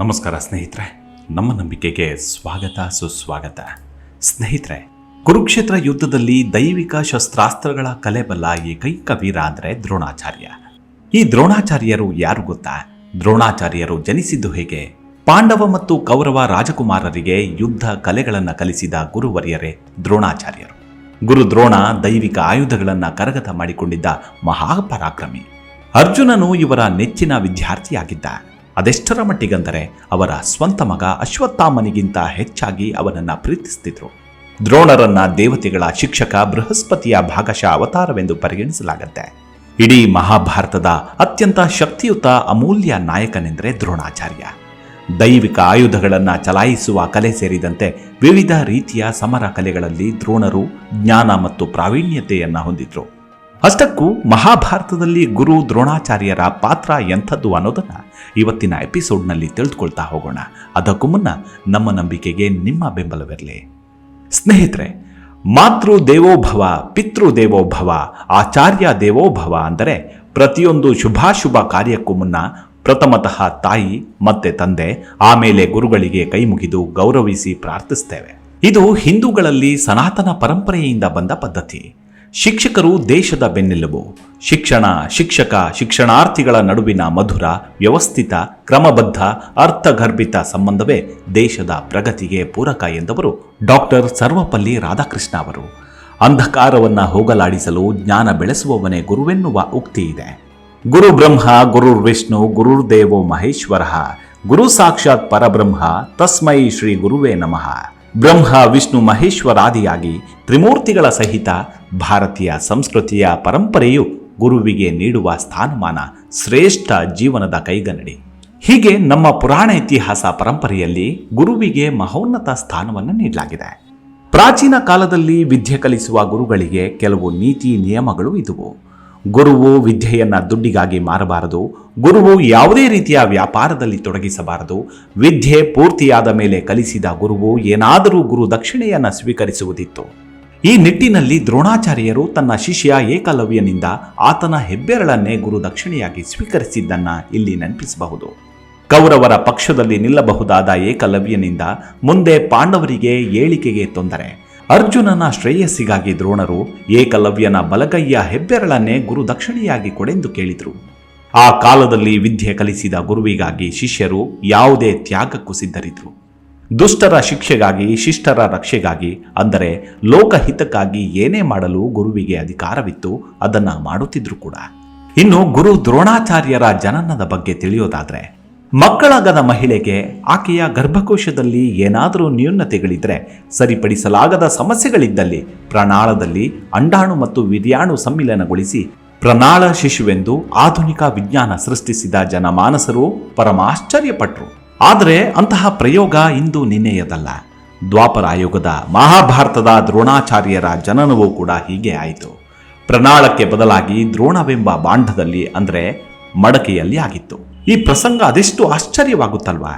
ನಮಸ್ಕಾರ ಸ್ನೇಹಿತರೆ, ನಮ್ಮ ನಂಬಿಕೆಗೆ ಸ್ವಾಗತ, ಸುಸ್ವಾಗತ. ಸ್ನೇಹಿತರೆ, ಕುರುಕ್ಷೇತ್ರ ಯುದ್ಧದಲ್ಲಿ ದೈವಿಕ ಶಸ್ತ್ರಾಸ್ತ್ರಗಳ ಕಲೆಬಲ್ಲ ಏಕೈಕ ವೀರ ಅಂದರೆ ದ್ರೋಣಾಚಾರ್ಯ. ಈ ದ್ರೋಣಾಚಾರ್ಯರು ಯಾರು ಗೊತ್ತಾ? ದ್ರೋಣಾಚಾರ್ಯರು ಜನಿಸಿದ್ದು ಹೇಗೆ? ಪಾಂಡವ ಮತ್ತು ಕೌರವ ರಾಜಕುಮಾರರಿಗೆ ಯುದ್ಧ ಕಲೆಗಳನ್ನು ಕಲಿಸಿದ ಗುರುವರ್ಯರೇ ದ್ರೋಣಾಚಾರ್ಯರು. ಗುರು ದ್ರೋಣ ದೈವಿಕ ಆಯುಧಗಳನ್ನು ಕರಗತ ಮಾಡಿಕೊಂಡಿದ್ದ ಮಹಾಪರಾಕ್ರಮಿ. ಅರ್ಜುನನು ಇವರ ನೆಚ್ಚಿನ ವಿದ್ಯಾರ್ಥಿಯಾಗಿದ್ದ. ಅದೆಷ್ಟರ ಮಟ್ಟಿಗಂದರೆ ಅವರ ಸ್ವಂತ ಮಗ ಅಶ್ವತ್ಥಾಮನಿಗಿಂತ ಹೆಚ್ಚಾಗಿ ಅವನನ್ನ ಪ್ರೀತಿಸ್ತಿದ್ರು. ದ್ರೋಣರನ್ನ ದೇವತೆಗಳ ಶಿಕ್ಷಕ ಬೃಹಸ್ಪತಿಯ ಭಾಗಶಃ ಅವತಾರವೆಂದು ಪರಿಗಣಿಸಲಾಗುತ್ತೆ. ಇಡೀ ಮಹಾಭಾರತದ ಅತ್ಯಂತ ಶಕ್ತಿಯುತ ಅಮೂಲ್ಯ ನಾಯಕನೆಂದರೆ ದ್ರೋಣಾಚಾರ್ಯ. ದೈವಿಕ ಆಯುಧಗಳನ್ನು ಚಲಾಯಿಸುವ ಕಲೆ ಸೇರಿದಂತೆ ವಿವಿಧ ರೀತಿಯ ಸಮರ ಕಲೆಗಳಲ್ಲಿ ದ್ರೋಣರು ಜ್ಞಾನ ಮತ್ತು ಪ್ರಾವೀಣ್ಯತೆಯನ್ನು ಹೊಂದಿದ್ರು. ಅಷ್ಟಕ್ಕೂ ಮಹಾಭಾರತದಲ್ಲಿ ಗುರು ದ್ರೋಣಾಚಾರ್ಯರ ಪಾತ್ರ ಎಂಥದ್ದು ಅನ್ನೋದನ್ನ ಇವತ್ತಿನ ಎಪಿಸೋಡ್ನಲ್ಲಿ ತಿಳಿದುಕೊಳ್ತಾ ಹೋಗೋಣ. ಅದಕ್ಕೂ ಮುನ್ನ ನಮ್ಮ ನಂಬಿಕೆಗೆ ನಿಮ್ಮ ಬೆಂಬಲವಿರಲಿ. ಸ್ನೇಹಿತರೆ ಮಾತೃ ದೇವೋಭವ ಪಿತೃ ದೇವೋಭವ ಆಚಾರ್ಯ ದೇವೋಭವ ಅಂದರೆ ಪ್ರತಿಯೊಂದು ಶುಭಾಶುಭ ಕಾರ್ಯಕ್ಕೂ ಮುನ್ನ ಪ್ರಥಮತಃ ತಾಯಿ, ಮತ್ತೆ ತಂದೆ, ಆಮೇಲೆ ಗುರುಗಳಿಗೆ ಕೈ ಮುಗಿದು ಗೌರವಿಸಿ ಪ್ರಾರ್ಥಿಸ್ತೇವೆ. ಇದು ಹಿಂದೂಗಳಲ್ಲಿ ಸನಾತನ ಪರಂಪರೆಯಿಂದ ಬಂದ ಪದ್ಧತಿ. ಶಿಕ್ಷಕರು ದೇಶದ ಬೆನ್ನೆಲುಬು. ಶಿಕ್ಷಣ, ಶಿಕ್ಷಕ, ಶಿಕ್ಷಣಾರ್ಥಿಗಳ ನಡುವಿನ ಮಧುರ, ವ್ಯವಸ್ಥಿತ, ಕ್ರಮಬದ್ಧ, ಅರ್ಥಗರ್ಭಿತ ಸಂಬಂಧವೇ ದೇಶದ ಪ್ರಗತಿಗೆ ಪೂರಕ ಎಂದವರು ಡಾಕ್ಟರ್ ಸರ್ವಪಲ್ಲಿ ರಾಧಾಕೃಷ್ಣ ಅವರು. ಅಂಧಕಾರವನ್ನು ಹೋಗಲಾಡಿಸಲು ಜ್ಞಾನ ಬೆಳೆಸುವವನೇ ಗುರುವೆನ್ನುವ ಉಕ್ತಿ ಇದೆ. ಗುರು ಬ್ರಹ್ಮ ಗುರುರ್ ವಿಷ್ಣು ಗುರುರ್ದೇವೋ ಮಹೇಶ್ವರ. ಗುರು ಸಾಕ್ಷಾತ್ ಪರಬ್ರಹ್ಮ, ತಸ್ಮೈ ಶ್ರೀ ಗುರುವೇ ನಮಃ. ಬ್ರಹ್ಮ, ವಿಷ್ಣು, ಮಹೇಶ್ವರಾದಿಯಾಗಿ ತ್ರಿಮೂರ್ತಿಗಳ ಸಹಿತ ಭಾರತೀಯ ಸಂಸ್ಕೃತಿಯ ಪರಂಪರೆಯು ಗುರುವಿಗೆ ನೀಡುವ ಸ್ಥಾನಮಾನ ಶ್ರೇಷ್ಠ ಜೀವನದ ಕೈಗನ್ನಡಿ. ಹೀಗೆ ನಮ್ಮ ಪುರಾಣ ಇತಿಹಾಸ ಪರಂಪರೆಯಲ್ಲಿ ಗುರುವಿಗೆ ಮಹೋನ್ನತ ಸ್ಥಾನವನ್ನು ನೀಡಲಾಗಿದೆ. ಪ್ರಾಚೀನ ಕಾಲದಲ್ಲಿ ವಿದ್ಯೆ ಕಲಿಸುವ ಗುರುಗಳಿಗೆ ಕೆಲವು ನೀತಿ ನಿಯಮಗಳು ಇದುವು. ಗುರುವು ವಿದ್ಯೆಯನ್ನು ದುಡ್ಡಿಗಾಗಿ ಮಾರಬಾರದು. ಗುರುವು ಯಾವುದೇ ರೀತಿಯ ವ್ಯಾಪಾರದಲ್ಲಿ ತೊಡಗಿಸಬಾರದು. ವಿದ್ಯೆ ಪೂರ್ತಿಯಾದ ಮೇಲೆ ಕಲಿಸಿದ ಗುರುವು ಏನಾದರೂ ಗುರು ದಕ್ಷಿಣೆಯನ್ನು ಸ್ವೀಕರಿಸುವುದಿತ್ತು. ಈ ನಿಟ್ಟಿನಲ್ಲಿ ದ್ರೋಣಾಚಾರ್ಯರು ತನ್ನ ಶಿಷ್ಯ ಏಕಲವ್ಯನಿಂದ ಆತನ ಹೆಬ್ಬೆರಳನ್ನೇ ಗುರು ದಕ್ಷಿಣೆಯಾಗಿ ಸ್ವೀಕರಿಸಿದ್ದನ್ನು ಇಲ್ಲಿ ನೆನಪಿಸಬಹುದು. ಕೌರವರ ಪಕ್ಷದಲ್ಲಿ ನಿಲ್ಲಬಹುದಾದ ಏಕಲವ್ಯನಿಂದ ಮುಂದೆ ಪಾಂಡವರಿಗೆ ಏಳಿಕೆಗೆ ತೊಂದರೆ. ಅರ್ಜುನನ ಶ್ರೇಯಸ್ಸಿಗಾಗಿ ದ್ರೋಣರು ಏಕಲವ್ಯನ ಬಲಗೈಯ ಹೆಬ್ಬೆರಳನ್ನೇ ಗುರು ದಕ್ಷಿಣೆಯಾಗಿ ಕೊಡೆಂದು ಕೇಳಿದರು. ಆ ಕಾಲದಲ್ಲಿ ವಿದ್ಯೆ ಕಲಿಸಿದ ಗುರುವಿಗಾಗಿ ಶಿಷ್ಯರು ಯಾವುದೇ ತ್ಯಾಗಕ್ಕೂ ಸಿದ್ಧರಿದ್ರು. ದುಷ್ಟರ ಶಿಕ್ಷೆಗಾಗಿ, ಶಿಷ್ಟರ ರಕ್ಷೆಗಾಗಿ, ಅಂದರೆ ಲೋಕಹಿತಕ್ಕಾಗಿ ಏನೇ ಮಾಡಲು ಗುರುವಿಗೆ ಅಧಿಕಾರವಿತ್ತು, ಅದನ್ನ ಮಾಡುತ್ತಿದ್ರು ಕೂಡ. ಇನ್ನು ಗುರು ದ್ರೋಣಾಚಾರ್ಯರ ಜನನದ ಬಗ್ಗೆ ತಿಳಿಯೋದಾದ್ರೆ ಮಕ್ಕಳಾಗದ ಮಹಿಳೆಗೆ ಆಕೆಯ ಗರ್ಭಕೋಶದಲ್ಲಿ ಏನಾದರೂ ನ್ಯೂನತೆಗಳಿದ್ದರೆ ಸರಿಪಡಿಸಲಾಗದ ಸಮಸ್ಯೆಗಳಿದ್ದಲ್ಲಿ ಪ್ರಣಾಳದಲ್ಲಿ ಅಂಡಾಣು ಮತ್ತು ವಿರ್ಯಾಣು ಸಮ್ಮಿಲನಗೊಳಿಸಿ ಪ್ರಣಾಳ ಶಿಶುವೆಂದು ಆಧುನಿಕ ವಿಜ್ಞಾನ ಸೃಷ್ಟಿಸಿದ ಜನಮಾನಸರು ಪರಮಾಶ್ಚರ್ಯಪಟ್ಟರು ಆದರೆ ಅಂತಹ ಪ್ರಯೋಗ ಇಂದು ನಿನ್ನೆಯದಲ್ಲ. ದ್ವಾಪರಾಯೋಗದ ಮಹಾಭಾರತದ ದ್ರೋಣಾಚಾರ್ಯರ ಜನನವೂ ಕೂಡ ಹೀಗೆ ಆಯಿತು. ಪ್ರಣಾಳಕ್ಕೆ ಬದಲಾಗಿ ದ್ರೋಣವೆಂಬ ಬಾಂಡದಲ್ಲಿ ಅಂದರೆ ಮಡಕೆಯಲ್ಲಿ ಆಗಿತ್ತು. ಈ ಪ್ರಸಂಗ ಅದೆಷ್ಟು ಆಶ್ಚರ್ಯವಾಗುತ್ತಲ್ವಾ?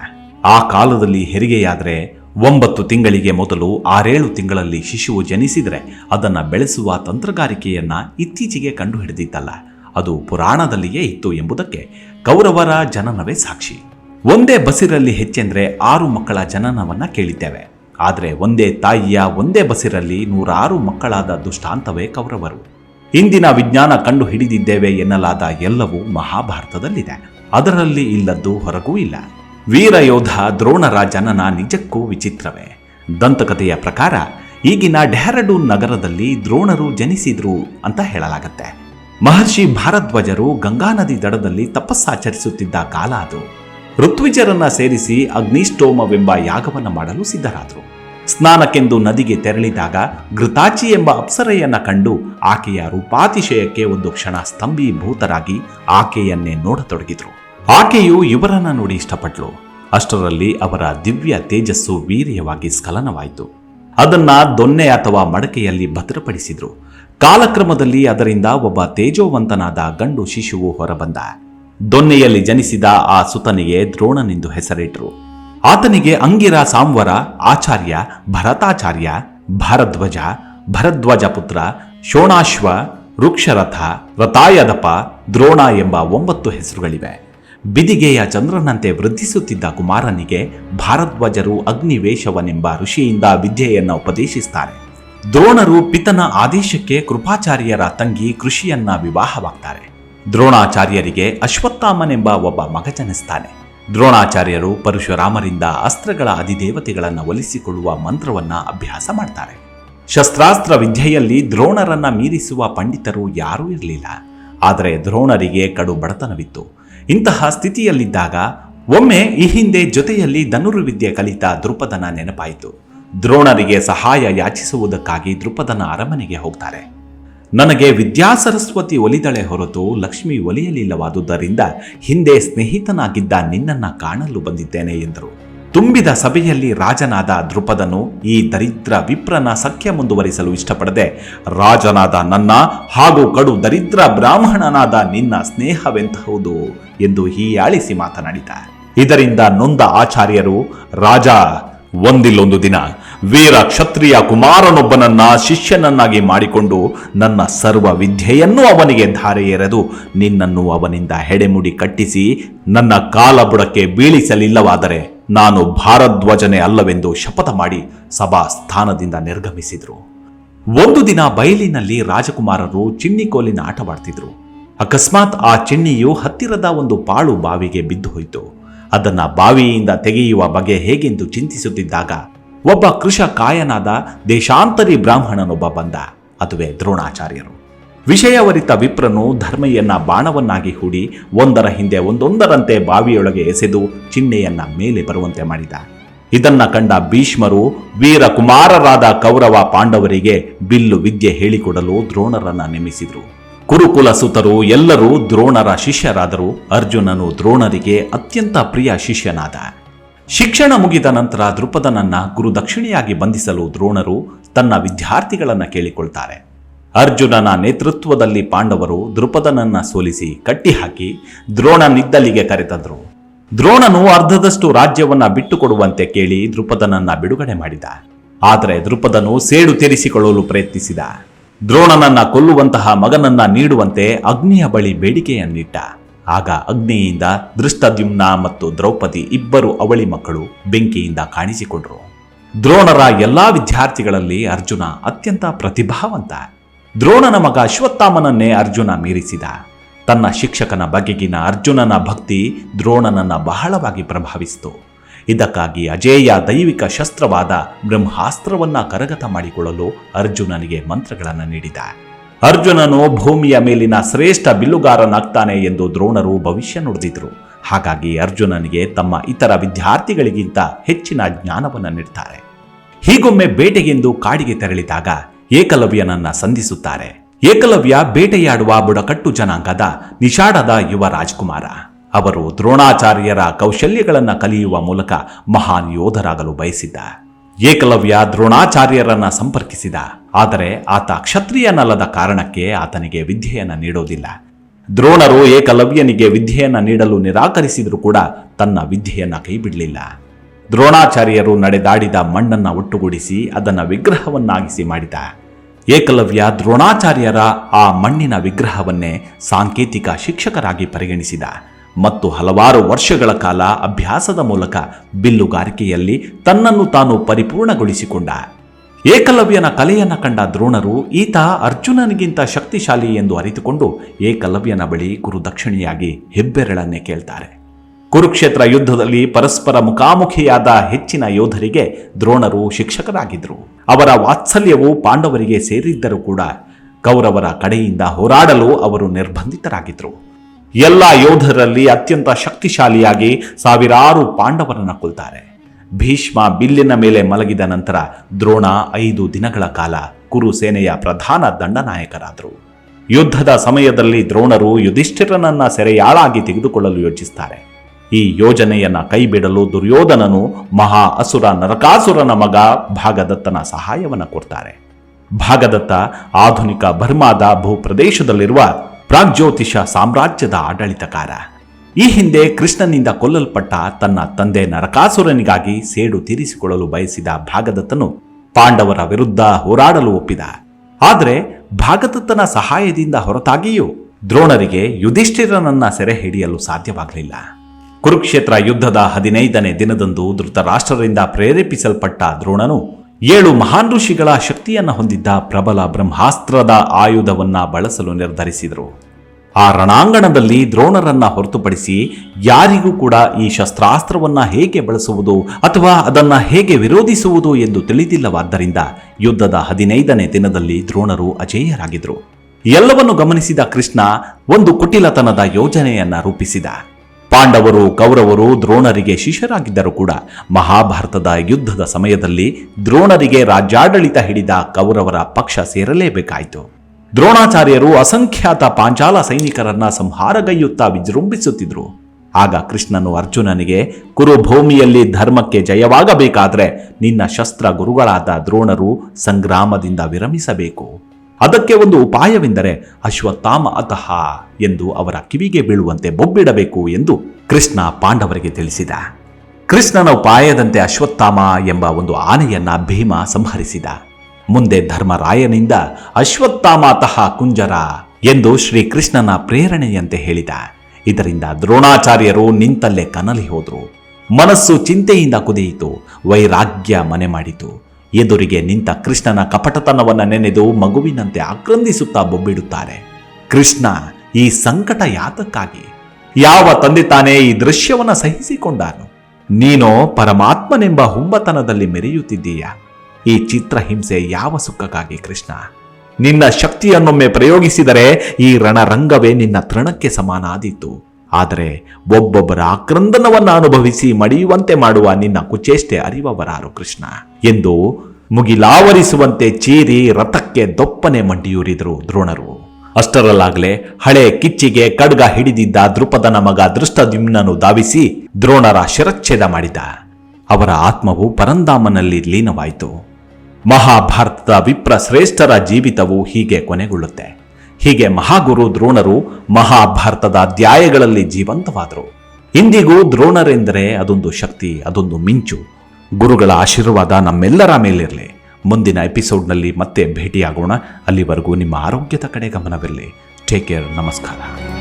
ಆ ಕಾಲದಲ್ಲಿ ಹೆರಿಗೆಯಾದರೆ ಒಂಬತ್ತು ತಿಂಗಳಿಗೆ ಮೊದಲು ಆರೇಳು ತಿಂಗಳಲ್ಲಿ ಶಿಶುವು ಜನಿಸಿದರೆ ಅದನ್ನು ಬೆಳೆಸುವ ತಂತ್ರಗಾರಿಕೆಯನ್ನ ಇತ್ತೀಚೆಗೆ ಕಂಡುಹಿಡಿದಿದ್ದಲ್ಲ ಅದು ಪುರಾಣದಲ್ಲಿಯೇ ಇತ್ತು ಎಂಬುದಕ್ಕೆ ಕೌರವರ ಜನನವೇ ಸಾಕ್ಷಿ. ಒಂದೇ ಬಸಿರಲ್ಲಿ ಹೆಚ್ಚೆಂದರೆ ಆರು ಮಕ್ಕಳ ಜನನವನ್ನ ಕೇಳಿದ್ದೇವೆ. ಆದರೆ ಒಂದೇ ತಾಯಿಯ ಒಂದೇ ಬಸಿರಲ್ಲಿ ನೂರಾರು ಮಕ್ಕಳಾದ ದುಷ್ಟಾಂತವೇ ಕೌರವರು. ಇಂದಿನ ವಿಜ್ಞಾನ ಕಂಡು ಹಿಡಿದಿದ್ದೇವೆ ಎನ್ನಲಾದ ಎಲ್ಲವೂ ಮಹಾಭಾರತದಲ್ಲಿದೆ. ಅದರಲ್ಲಿ ಇಲ್ಲದ್ದು ಹೊರಗೂ ಇಲ್ಲ. ವೀರ ಯೋಧ ದ್ರೋಣರ ಜನನ ನಿಜಕ್ಕೂ ವಿಚಿತ್ರವೇ. ದಂತಕಥೆಯ ಪ್ರಕಾರ ಈಗಿನ ಡೆಹರಡೂನ್ ನಗರದಲ್ಲಿ ದ್ರೋಣರು ಜನಿಸಿದ್ರು ಅಂತ ಹೇಳಲಾಗತ್ತೆ. ಮಹರ್ಷಿ ಭಾರದ್ವಾಜರು ಗಂಗಾ ನದಿ ದಡದಲ್ಲಿ ತಪಸ್ಸಾಚರಿಸುತ್ತಿದ್ದ ಕಾಲ ಅದು. ಋತ್ವಿಜರನ್ನ ಸೇರಿಸಿ ಅಗ್ನಿಷ್ಟೋಮವೆಂಬ ಯಾಗವನ್ನು ಮಾಡಲು ಸಿದ್ಧರಾದರು. ಸ್ನಾನಕ್ಕೆಂದು ನದಿಗೆ ತೆರಳಿದಾಗ ಘೃತಾಚಿ ಎಂಬ ಅಪ್ಸರೆಯನ್ನ ಕಂಡು ಆಕೆಯ ರೂಪಾತಿಶಯಕ್ಕೆ ಒಂದು ಕ್ಷಣ ಸ್ತಂಭೀಭೂತರಾಗಿ ಆಕೆಯನ್ನೇ ನೋಡತೊಡಗಿದ್ರು. ಆಕೆಯು ಇವರನ್ನ ನೋಡಿ ಇಷ್ಟಪಟ್ಲು. ಅಷ್ಟರಲ್ಲಿ ಅವರ ದಿವ್ಯ ತೇಜಸ್ಸು ವೀರ್ಯವಾಗಿ ಸ್ಖಲನವಾಯಿತು. ಅದನ್ನ ದೊನ್ನೆ ಅಥವಾ ಮಡಕೆಯಲ್ಲಿ ಭದ್ರಪಡಿಸಿದ್ರು. ಕಾಲಕ್ರಮದಲ್ಲಿ ಅದರಿಂದ ಒಬ್ಬ ತೇಜೋವಂತನಾದ ಗಂಡು ಶಿಶುವು ಹೊರಬಂದ. ದೊನ್ನೆಯಲ್ಲಿ ಜನಿಸಿದ ಆ ಸುತನಿಗೆ ದ್ರೋಣನೆಂದು ಹೆಸರಿಟ್ರು. ಆತನಿಗೆ ಅಂಗಿರ ಸಾಂವರ, ಆಚಾರ್ಯ, ಭರತಾಚಾರ್ಯ, ಭಾರಧ್ವಜ ಭರದ್ವಾಜ ಪುತ್ರ, ಶೋಣಾಶ್ವ, ವೃಕ್ಷರಥ, ರಥಾಯದಪ, ದ್ರೋಣ ಎಂಬ ಒಂಬತ್ತು ಹೆಸರುಗಳಿವೆ. ಬಿದಿಗೆಯ ಚಂದ್ರನಂತೆ ವೃದ್ಧಿಸುತ್ತಿದ್ದ ಕುಮಾರನಿಗೆ ಭಾರದ್ವಾಜರು ಅಗ್ನಿವೇಶವನೆಂಬ ಋಷಿಯಿಂದ ವಿದ್ಯೆಯನ್ನು ಉಪದೇಶಿಸ್ತಾರೆ. ದ್ರೋಣರು ಪಿತನ ಆದೇಶಕ್ಕೆ ಕೃಪಾಚಾರ್ಯರ ತಂಗಿ ಕೃಷಿಯನ್ನ ವಿವಾಹವಾಗ್ತಾರೆ. ದ್ರೋಣಾಚಾರ್ಯರಿಗೆ ಅಶ್ವತ್ಥಾಮನೆಂಬ ಒಬ್ಬ ಮಗ ಜನಿಸ್ತಾನೆ. ದ್ರೋಣಾಚಾರ್ಯರು ಪರಶುರಾಮರಿಂದ ಅಸ್ತ್ರಗಳ ಅಧಿದೇವತೆಗಳನ್ನು ಒಲಿಸಿಕೊಳ್ಳುವ ಮಂತ್ರವನ್ನ ಅಭ್ಯಾಸ ಮಾಡ್ತಾರೆ. ಶಸ್ತ್ರಾಸ್ತ್ರ ವಿದ್ಯೆಯಲ್ಲಿ ದ್ರೋಣರನ್ನ ಮೀರಿಸುವ ಪಂಡಿತರು ಯಾರೂ ಇರಲಿಲ್ಲ. ಆದರೆ ದ್ರೋಣರಿಗೆ ಕಡು ಬಡತನವಿತ್ತು. ಇಂತಹ ಸ್ಥಿತಿಯಲ್ಲಿದ್ದಾಗ ಒಮ್ಮೆ ಈ ಹಿಂದೆ ಜೊತೆಯಲ್ಲಿ ಧನುರ್ವಿದ್ಯೆ ಕಲಿತ ದೃಪದನ ನೆನಪಾಯಿತು. ದ್ರೋಣರಿಗೆ ಸಹಾಯ ಯಾಚಿಸುವುದಕ್ಕಾಗಿ ದೃಪದನ ಅರಮನೆಗೆ ಹೋಗ್ತಾರೆ. ನನಗೆ ವಿದ್ಯಾಸರಸ್ವತಿ ಒಲಿದಳೆ ಹೊರತು ಲಕ್ಷ್ಮಿ ಒಲಿಯಲಿಲ್ಲವಾದುದರಿಂದ ಹಿಂದೆ ಸ್ನೇಹಿತನಾಗಿದ್ದ ನಿನ್ನನ್ನ ಕಾಣಲು ಬಂದಿದ್ದೇನೆ ಎಂದರು. ತುಂಬಿದ ಸಭೆಯಲ್ಲಿ ರಾಜನಾದ ದೃಪದನು ಈ ದರಿದ್ರ ವಿಪ್ರನ ಸಖ್ಯ ಮುಂದುವರಿಸಲು ಇಷ್ಟಪಡದೆ, ರಾಜನಾದ ನನ್ನ ಹಾಗೂ ಕಡು ದರಿದ್ರ ಬ್ರಾಹ್ಮಣನಾದ ನಿನ್ನ ಸ್ನೇಹವೆಂತಹುದು ಎಂದು ಹೀಯಾಳಿಸಿ ಮಾತನಾಡಿದ. ಇದರಿಂದ ನೊಂದ ಆಚಾರ್ಯರು, ರಾಜ ಒಂದಿಲ್ಲೊಂದು ದಿನ ವೀರ ಕ್ಷತ್ರಿಯ ಕುಮಾರನೊಬ್ಬನನ್ನ ಶಿಷ್ಯನನ್ನಾಗಿ ಮಾಡಿಕೊಂಡು ನನ್ನ ಸರ್ವ ವಿದ್ಯೆಯನ್ನು ಅವನಿಗೆ ಧಾರೆ ಎರೆದು ನಿನ್ನನ್ನು ಅವನಿಂದ ಹೆಡೆಮುಡಿ ಕಟ್ಟಿಸಿ ನನ್ನ ಕಾಲ ಬುಡಕ್ಕೆ ಬೀಳಿಸಲಿಲ್ಲವಾದರೆ ನಾನು ಭಾರದ್ವಜನೆ ಅಲ್ಲವೆಂದು ಶಪಥ ಮಾಡಿ ಸಭಾ ಸ್ಥಾನದಿಂದ ನಿರ್ಗಮಿಸಿದರು. ಒಂದು ದಿನ ಬಯಲಿನಲ್ಲಿ ರಾಜಕುಮಾರರು ಚಿನ್ನಿಕೋಲಿನ ಆಟವಾಡ್ತಿದ್ರು. ಅಕಸ್ಮಾತ್ ಆ ಚಿನ್ನಿಯು ಹತ್ತಿರದ ಒಂದು ಪಾಳು ಬಾವಿಗೆ ಬಿದ್ದು ಹೋಯಿತು. ಅದನ್ನ ಬಾವಿಯಿಂದ ತೆಗೆಯುವ ಬಗೆ ಹೇಗೆಂದು ಚಿಂತಿಸುತ್ತಿದ್ದಾಗ ಒಬ್ಬ ಕೃಷ ಕಾಯನಾದ ದೇಶಾಂತರಿ ಬ್ರಾಹ್ಮಣನೊಬ್ಬ ಬಂದ, ಅದುವೇ ದ್ರೋಣಾಚಾರ್ಯರು. ವಿಷಯವರಿತ ವಿಪ್ರನು ಧರ್ಮೆಯನ್ನ ಬಾಣವನ್ನಾಗಿ ಹೂಡಿ ಒಂದರ ಹಿಂದೆ ಒಂದೊಂದರಂತೆ ಬಾವಿಯೊಳಗೆ ಎಸೆದು ಚಿಹ್ನೆಯನ್ನ ಮೇಲೆ ಬರುವಂತೆ ಮಾಡಿದ. ಇದನ್ನ ಕಂಡ ಭೀಷ್ಮರು ವೀರ ಕುಮಾರರಾದ ಕೌರವ ಪಾಂಡವರಿಗೆ ಬಿಲ್ಲು ವಿದ್ಯೆ ಹೇಳಿಕೊಡಲು ದ್ರೋಣರನ್ನ ನೇಮಿಸಿದ್ರು. ಕುರುಕುಲ ಸುತರು ಎಲ್ಲರೂ ದ್ರೋಣರ ಶಿಷ್ಯರಾದರು. ಅರ್ಜುನನು ದ್ರೋಣರಿಗೆ ಅತ್ಯಂತ ಪ್ರಿಯ ಶಿಷ್ಯನಾದ. ಶಿಕ್ಷಣ ಮುಗಿದ ನಂತರ ದೃಪದನನ್ನ ಗುರುದಕ್ಷಿಣೆಯಾಗಿ ಬಂಧಿಸಲು ದ್ರೋಣರು ತನ್ನ ವಿದ್ಯಾರ್ಥಿಗಳನ್ನು ಕೇಳಿಕೊಳ್ತಾರೆ. ಅರ್ಜುನನ ನೇತೃತ್ವದಲ್ಲಿ ಪಾಂಡವರು ದೃಪದನನ್ನ ಸೋಲಿಸಿ ಕಟ್ಟಿಹಾಕಿ ದ್ರೋಣನಿದ್ದಲಿಗೆ ಕರೆತಂದರು. ದ್ರೋಣನು ಅರ್ಧದಷ್ಟು ರಾಜ್ಯವನ್ನ ಬಿಟ್ಟುಕೊಡುವಂತೆ ಕೇಳಿ ದೃಪದನನ್ನ ಬಿಡುಗಡೆ ಮಾಡಿದ. ಆದರೆ ದೃಪದನು ಸೇಡು ತೀರಿಸಿಕೊಳ್ಳಲು ಪ್ರಯತ್ನಿಸಿದ. ದ್ರೋಣನನ್ನ ಕೊಲ್ಲುವಂತಹ ಮಗನನ್ನ ನೀಡುವಂತೆ ಅಗ್ನಿಯ ಬಳಿ ಬೇಡಿಕೆಯನ್ನಿಟ್ಟ. ಆಗ ಅಗ್ನಿಯಿಂದ ದೃಷ್ಟದ್ಯುಮ್ನ ಮತ್ತು ದ್ರೌಪದಿ ಇಬ್ಬರು ಅವಳಿ ಮಕ್ಕಳು ಬೆಂಕಿಯಿಂದ ಕಾಣಿಸಿಕೊಂಡರು. ದ್ರೋಣರ ಎಲ್ಲಾ ವಿದ್ಯಾರ್ಥಿಗಳಲ್ಲಿ ಅರ್ಜುನ ಅತ್ಯಂತ ಪ್ರತಿಭಾವಂತ. ದ್ರೋಣನ ಮಗ ಅಶ್ವತ್ಥಾಮನನ್ನೇ ಅರ್ಜುನ ಮೀರಿಸಿದ. ತನ್ನ ಶಿಕ್ಷಕನ ಬಗೆಗಿನ ಅರ್ಜುನನ ಭಕ್ತಿ ದ್ರೋಣನನ್ನ ಬಹಳವಾಗಿ ಪ್ರಭಾವಿಸಿತು. ಇದಕ್ಕಾಗಿ ಅಜೇಯ ದೈವಿಕ ಶಸ್ತ್ರವಾದ ಬ್ರಹ್ಮಾಸ್ತ್ರವನ್ನ ಕರಗತ ಮಾಡಿಕೊಳ್ಳಲು ಅರ್ಜುನನಿಗೆ ಮಂತ್ರಗಳನ್ನು ನೀಡಿದ. ಅರ್ಜುನನು ಭೂಮಿಯ ಮೇಲಿನ ಶ್ರೇಷ್ಠ ಬಿಲ್ಲುಗಾರನಾಗ್ತಾನೆ ಎಂದು ದ್ರೋಣರು ಭವಿಷ್ಯ ನುಡಿದಿದ್ರು. ಹಾಗಾಗಿ ಅರ್ಜುನನಿಗೆ ತಮ್ಮ ಇತರ ವಿದ್ಯಾರ್ಥಿಗಳಿಗಿಂತ ಹೆಚ್ಚಿನ ಜ್ಞಾನವನ್ನು ನೀಡ್ತಾರೆ. ಹೀಗೊಮ್ಮೆ ಬೇಟೆಗೆಂದು ಕಾಡಿಗೆ ತೆರಳಿದಾಗ ಏಕಲವ್ಯನನ್ನ ಸಂಧಿಸುತ್ತಾರೆ. ಏಕಲವ್ಯ ಬೇಟೆಯಾಡುವ ಬುಡಕಟ್ಟು ಜನಾಂಗದ ನಿಷಾಡದ ಯುವ ರಾಜ್ಕುಮಾರ. ಅವರು ದ್ರೋಣಾಚಾರ್ಯರ ಕೌಶಲ್ಯಗಳನ್ನು ಕಲಿಯುವ ಮೂಲಕ ಮಹಾನ್ ಯೋಧರಾಗಲು ಬಯಸಿದ್ದ. ಏಕಲವ್ಯ ದ್ರೋಣಾಚಾರ್ಯರನ್ನು ಸಂಪರ್ಕಿಸಿದ. ಆದರೆ ಆತ ಕ್ಷತ್ರಿಯನಲ್ಲದ ಕಾರಣಕ್ಕೆ ಆತನಿಗೆ ವಿದ್ಯೆಯನ್ನು ನೀಡೋದಿಲ್ಲ. ದ್ರೋಣರು ಏಕಲವ್ಯನಿಗೆ ವಿದ್ಯೆಯನ್ನು ನೀಡಲು ನಿರಾಕರಿಸಿದರೂ ಕೂಡ ತನ್ನ ವಿದ್ಯೆಯನ್ನು ಕೈಬಿಡಲಿಲ್ಲ. ದ್ರೋಣಾಚಾರ್ಯರು ನಡೆದಾಡಿದ ಮಣ್ಣನ್ನು ಒಟ್ಟುಗೂಡಿಸಿ ಅದನ್ನು ವಿಗ್ರಹವನ್ನಾಗಿಸಿ ಮಾಡಿದ. ಏಕಲವ್ಯ ದ್ರೋಣಾಚಾರ್ಯರ ಆ ಮಣ್ಣಿನ ವಿಗ್ರಹವನ್ನೇ ಸಾಂಕೇತಿಕ ಶಿಕ್ಷಕರಾಗಿ ಪರಿಗಣಿಸಿದ. ಮತ್ತು ಹಲವಾರು ವರ್ಷಗಳ ಕಾಲ ಅಭ್ಯಾಸದ ಮೂಲಕ ಬಿಲ್ಲುಗಾರಿಕೆಯಲ್ಲಿ ತನ್ನನ್ನು ತಾನು ಪರಿಪೂರ್ಣಗೊಳಿಸಿಕೊಂಡ. ಏಕಲವ್ಯನ ಕಲೆಯನ್ನ ಕಂಡ ದ್ರೋಣರು ಈತ ಅರ್ಜುನನಿಗಿಂತ ಶಕ್ತಿಶಾಲಿ ಎಂದು ಅರಿತುಕೊಂಡು ಏಕಲವ್ಯನ ಬಳಿ ಗುರುದಕ್ಷಿಣೆಯಾಗಿ ಹೆಬ್ಬೆರಳನ್ನೇ ಕೇಳ್ತಾರೆ. ಕುರುಕ್ಷೇತ್ರ ಯುದ್ಧದಲ್ಲಿ ಪರಸ್ಪರ ಮುಖಾಮುಖಿಯಾದ ಹೆಚ್ಚಿನ ಯೋಧರಿಗೆ ದ್ರೋಣರು ಶಿಕ್ಷಕರಾಗಿದ್ದರು. ಅವರ ವಾತ್ಸಲ್ಯವು ಪಾಂಡವರಿಗೆ ಸೇರಿದ್ದರೂ ಕೂಡ ಕೌರವರ ಕಡೆಯಿಂದ ಹೋರಾಡಲು ಅವರು ನಿರ್ಬಂಧಿತರಾಗಿದ್ದರು. ಎಲ್ಲ ಯೋಧರಲ್ಲಿ ಅತ್ಯಂತ ಶಕ್ತಿಶಾಲಿಯಾಗಿ ಸಾವಿರಾರು ಪಾಂಡವರನ್ನು ಕೊಲ್ತಾರೆ. ಭೀಷ್ಮ ಬಿಲ್ಲಿನ ಮೇಲೆ ಮಲಗಿದ ನಂತರ ದ್ರೋಣ ಐದು ದಿನಗಳ ಕಾಲ ಕುರು ಸೇನೆಯ ಪ್ರಧಾನ ದಂಡನಾಯಕರಾದರು. ಯುದ್ಧದ ಸಮಯದಲ್ಲಿ ದ್ರೋಣರು ಯುಧಿಷ್ಠಿರನನ್ನ ಸೆರೆಯಾಳಾಗಿ ತೆಗೆದುಕೊಳ್ಳಲು ಯೋಚಿಸ್ತಾರೆ. ಈ ಯೋಜನೆಯನ್ನ ಕೈಬಿಡಲು ದುರ್ಯೋಧನನು ಮಹಾ ಅಸುರ ನರಕಾಸುರನ ಮಗ ಭಾಗದತ್ತನ ಸಹಾಯವನ್ನು ಕೊಡ್ತಾರೆ. ಭಾಗದತ್ತ ಆಧುನಿಕ ಬರ್ಮಾದ ಭೂಪ್ರದೇಶದಲ್ಲಿರುವ ಪ್ರಾಗ್ಜ್ಯೋತಿಷ ಸಾಮ್ರಾಜ್ಯದ ಆಡಳಿತಕಾರ ಈ ಹಿಂದೆ ಕೃಷ್ಣನಿಂದ ಕೊಲ್ಲಲ್ಪಟ್ಟ ತನ್ನ ತಂದೆ ನರಕಾಸುರನಿಗಾಗಿ ಸೇಡು ತೀರಿಸಿಕೊಳ್ಳಲು ಬಯಸಿದ ಭಾಗದತ್ತನು ಪಾಂಡವರ ವಿರುದ್ಧ ಹೋರಾಡಲು ಒಪ್ಪಿದ. ಆದರೆ ಭಾಗದತ್ತನ ಸಹಾಯದಿಂದ ಹೊರತಾಗಿಯೂ ದ್ರೋಣರಿಗೆ ಯುಧಿಷ್ಠಿರನನ್ನ ಸೆರೆ ಹಿಡಿಯಲು ಸಾಧ್ಯವಾಗಲಿಲ್ಲ. ಕುರುಕ್ಷೇತ್ರ ಯುದ್ಧದ ಹದಿನೈದನೇ ದಿನದಂದು ಧೃತರಾಷ್ಟ್ರರಿಂದ ಪ್ರೇರೇಪಿಸಲ್ಪಟ್ಟ ದ್ರೋಣನು ಏಳು ಮಹಾನ್ ಋಷಿಗಳ ಶಕ್ತಿಯನ್ನು ಹೊಂದಿದ್ದ ಪ್ರಬಲ ಬ್ರಹ್ಮಾಸ್ತ್ರದ ಆಯುಧವನ್ನ ಬಳಸಲು ನಿರ್ಧರಿಸಿದರು. ಆ ರಣಾಂಗಣದಲ್ಲಿ ದ್ರೋಣರನ್ನ ಹೊರತುಪಡಿಸಿ ಯಾರಿಗೂ ಕೂಡ ಈ ಶಸ್ತ್ರಾಸ್ತ್ರವನ್ನ ಹೇಗೆ ಬಳಸುವುದು ಅಥವಾ ಅದನ್ನ ಹೇಗೆ ವಿರೋಧಿಸುವುದು ಎಂದು ತಿಳಿದಿಲ್ಲವಾದ್ದರಿಂದ ಯುದ್ಧದ ಹದಿನೈದನೇ ದಿನದಲ್ಲಿ ದ್ರೋಣರು ಅಜೇಯರಾಗಿದ್ದರು. ಎಲ್ಲವನ್ನು ಗಮನಿಸಿದ ಕೃಷ್ಣ ಒಂದು ಕುಟಿಲತನದ ಯೋಜನೆಯನ್ನ ರೂಪಿಸಿದ. ಪಾಂಡವರು, ಕೌರವರು, ದ್ರೋಣರಿಗೆ ಶಿಷ್ಯರಾಗಿದ್ದರೂ ಕೂಡ ಮಹಾಭಾರತದ ಯುದ್ಧದ ಸಮಯದಲ್ಲಿ ದ್ರೋಣರಿಗೆ ರಾಜ್ಯಾಡಳಿತ ಹಿಡಿದ ಕೌರವರ ಪಕ್ಷ ಸೇರಲೇಬೇಕಾಯಿತು. ದ್ರೋಣಾಚಾರ್ಯರು ಅಸಂಖ್ಯಾತ ಪಾಂಚಾಲ ಸೈನಿಕರನ್ನ ಸಂಹಾರಗೈಯುತ್ತಾ ವಿಜೃಂಭಿಸುತ್ತಿದ್ರು. ಆಗ ಕೃಷ್ಣನು ಅರ್ಜುನನಿಗೆ, ಕುರುಭೂಮಿಯಲ್ಲಿ ಧರ್ಮಕ್ಕೆ ಜಯವಾಗಬೇಕಾದ್ರೆ ನಿನ್ನ ಶಸ್ತ್ರ ಗುರುಗಳಾದ ದ್ರೋಣರು ಸಂಗ್ರಾಮದಿಂದ ವಿರಮಿಸಬೇಕು. ಅದಕ್ಕೆ ಒಂದು ಉಪಾಯವೆಂದರೆ ಅಶ್ವತ್ಥಾಮ ಅತಃ ಎಂದು ಅವರ ಕಿವಿಗೆ ಬೀಳುವಂತೆ ಬೊಬ್ಬಿಡಬೇಕು ಎಂದು ಕೃಷ್ಣ ಪಾಂಡವರಿಗೆ ತಿಳಿಸಿದ. ಕೃಷ್ಣನ ಉಪಾಯದಂತೆ ಅಶ್ವತ್ಥಾಮ ಎಂಬ ಒಂದು ಆನೆಯನ್ನ ಭೀಮ ಸಂಹರಿಸಿದ. ಮುಂದೆ ಧರ್ಮರಾಯನಿಂದ ಅಶ್ವತ್ಥಾಮಾತಃ ಕುಂಜರ ಎಂದು ಶ್ರೀಕೃಷ್ಣನ ಪ್ರೇರಣೆಯಂತೆ ಹೇಳಿದ. ಇದರಿಂದ ದ್ರೋಣಾಚಾರ್ಯರು ನಿಂತಲ್ಲೇ ಕನಲಿ ಹೋದರು. ಮನಸ್ಸು ಚಿಂತೆಯಿಂದ ಕುದಿಯಿತು. ವೈರಾಗ್ಯ ಮನೆ ಮಾಡಿತು. ಎದುರಿಗೆ ನಿಂತ ಕೃಷ್ಣನ ಕಪಟತನವನ್ನ ನೆನೆದು ಮಗುವಿನಂತೆ ಆಕ್ರಂದಿಸುತ್ತಾ ಬೊಬ್ಬಿಡುತ್ತಾರೆ. ಕೃಷ್ಣ ಈ ಸಂಕಟ ಯಾತಕ್ಕಾಗಿ? ಯಾವ ತಂದೆ ತಾನೇ ಈ ದೃಶ್ಯವನ್ನು ಸಹಿಸಿಕೊಂಡಾನು? ನೀನೋ ಪರಮಾತ್ಮನೆಂಬ ಹುಂಬತನದಲ್ಲಿ ಮೆರೆಯುತ್ತಿದ್ದೀಯ? ಈ ಚಿತ್ರಹಿಂಸೆ ಯಾವ ಸುಖಕ್ಕಾಗಿ ಕೃಷ್ಣ? ನಿನ್ನ ಶಕ್ತಿಯನ್ನೊಮ್ಮೆ ಪ್ರಯೋಗಿಸಿದರೆ ಈ ರಣರಂಗವೇ ನಿನ್ನ ತೃಣಕ್ಕೆ ಸಮಾನ ಆದೀತು ಆದರೆ ಒಬ್ಬೊಬ್ಬರ ಆಕ್ರಂದನವನ್ನು ಅನುಭವಿಸಿ ಮಡಿಯುವಂತೆ ಮಾಡುವ ನಿನ್ನ ಕುಚೇಷ್ಟೆ ಅರಿವವರಾರು ಕೃಷ್ಣ. ಎಂದು ಮುಗಿಲಾವರಿಸುವಂತೆ ಚೀರಿ ರಥಕ್ಕೆ ದೊಪ್ಪನೆ ಮಂಡಿಯೂರಿದರು ದ್ರೋಣರು. ಅಷ್ಟರಲ್ಲಾಗಲೇ ಹಳೆ ಕಿಚ್ಚಿಗೆ ಖಡ್ಗ ಹಿಡಿದಿದ್ದ ದೃಪದನ ಮಗ ದೃಷ್ಟದ್ಯುಮ್ನನು ಧಾವಿಸಿ ದ್ರೋಣರ ಶಿರಚ್ಛೇದ ಮಾಡಿದ. ಅವರ ಆತ್ಮವು ಪರಂಧಾಮನಲ್ಲಿ ಲೀನವಾಯಿತು. ಮಹಾಭಾರತದ ವಿಪ್ರ ಶ್ರೇಷ್ಠರ ಜೀವಿತವು ಹೀಗೆ ಕೊನೆಗೊಳ್ಳುತ್ತೆ. ಹೀಗೆ ಮಹಾಗುರು ದ್ರೋಣರು ಮಹಾಭಾರತದ ಅಧ್ಯಾಯಗಳಲ್ಲಿ ಜೀವಂತವಾದರು. ಇಂದಿಗೂ ದ್ರೋಣರೆಂದರೆ ಅದೊಂದು ಶಕ್ತಿ, ಅದೊಂದು ಮಿಂಚು. ಗುರುಗಳ ಆಶೀರ್ವಾದ ನಮ್ಮೆಲ್ಲರ ಮೇಲಿರಲಿ. ಮುಂದಿನ ಎಪಿಸೋಡ್ನಲ್ಲಿ ಮತ್ತೆ ಭೇಟಿಯಾಗೋಣ. ಅಲ್ಲಿವರೆಗೂ ನಿಮ್ಮ ಆರೋಗ್ಯದ ಕಡೆ ಗಮನವಿರಲಿ. ಟೇಕ್ ಕೇರ್ ನಮಸ್ಕಾರ.